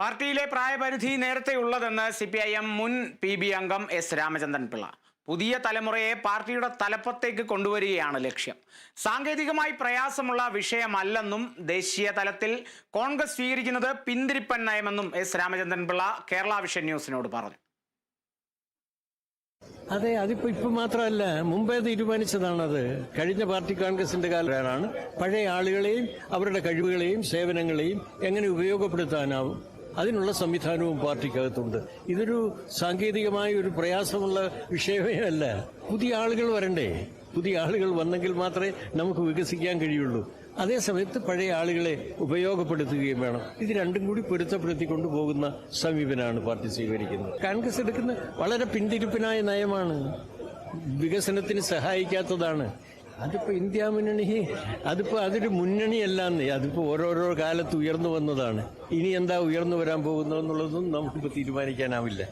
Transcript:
പാർട്ടിയിലെ പ്രായപരിധി നേരത്തെ ഉള്ളതെന്ന് സി പി ഐ എം മുൻ പി ബി അംഗം എസ് രാമചന്ദ്രൻ പിള്ള പുതിയ തലമുറയെ പാർട്ടിയുടെ തലപ്പത്തേക്ക് കൊണ്ടുവരികയാണ് ലക്ഷ്യം. സാങ്കേതികമായി പ്രയാസമുള്ള വിഷയമല്ലെന്നും ദേശീയ തലത്തിൽ കോൺഗ്രസ് സ്വീകരിക്കുന്നത് പിന്തിരിപ്പൻ നയമെന്നും എസ് രാമചന്ദ്രൻ പിള്ള കേരള വിഷൻ ന്യൂസിനോട് പറഞ്ഞു. അതെ അതിപ്പോ ഇപ്പൊ മാത്രമല്ല മുമ്പേ തീരുമാനിച്ചതാണത്. കഴിഞ്ഞ പാർട്ടി കോൺഗ്രസിന്റെ കാലമാണ് പഴയ ആളുകളെയും അവരുടെ കഴിവുകളെയും സേവനങ്ങളെയും എങ്ങനെ ഉപയോഗപ്പെടുത്താനാവും? അതിനുള്ള സംവിധാനവും പാർട്ടിക്കകത്തുണ്ട്. ഇതൊരു സാങ്കേതികമായ ഒരു പ്രയാസമുള്ള വിഷയമേ അല്ല. പുതിയ ആളുകൾ വരണ്ടേ? പുതിയ ആളുകൾ വന്നെങ്കിൽ മാത്രമേ നമുക്ക് വികസിക്കാൻ കഴിയുള്ളൂ. അതേസമയത്ത് പഴയ ആളുകളെ ഉപയോഗപ്പെടുത്തുകയും വേണം. ഇത് രണ്ടും കൂടി പൊരുത്തപ്പെടുത്തി കൊണ്ടുപോകുന്ന സമീപനമാണ് പാർട്ടി സ്വീകരിക്കുന്നത്. കോൺഗ്രസ് എടുക്കുന്ന വളരെ പിന്തിരിപ്പിനായ നയമാണ്. വികസനത്തിന് സഹായിക്കാത്തതാണ്. അതിപ്പോ ഇന്ത്യ മുന്നണി അതിപ്പോ അതൊരു മുന്നണിയല്ലാന്ന് അതിപ്പോ ഓരോരോ കാലത്ത് ഉയർന്നു വന്നതാണ്. ഇനി എന്താ ഉയർന്നു വരാൻ പോകുന്നതെന്നുള്ളതും നമുക്കിപ്പോ തീരുമാനിക്കാനാവില്ല.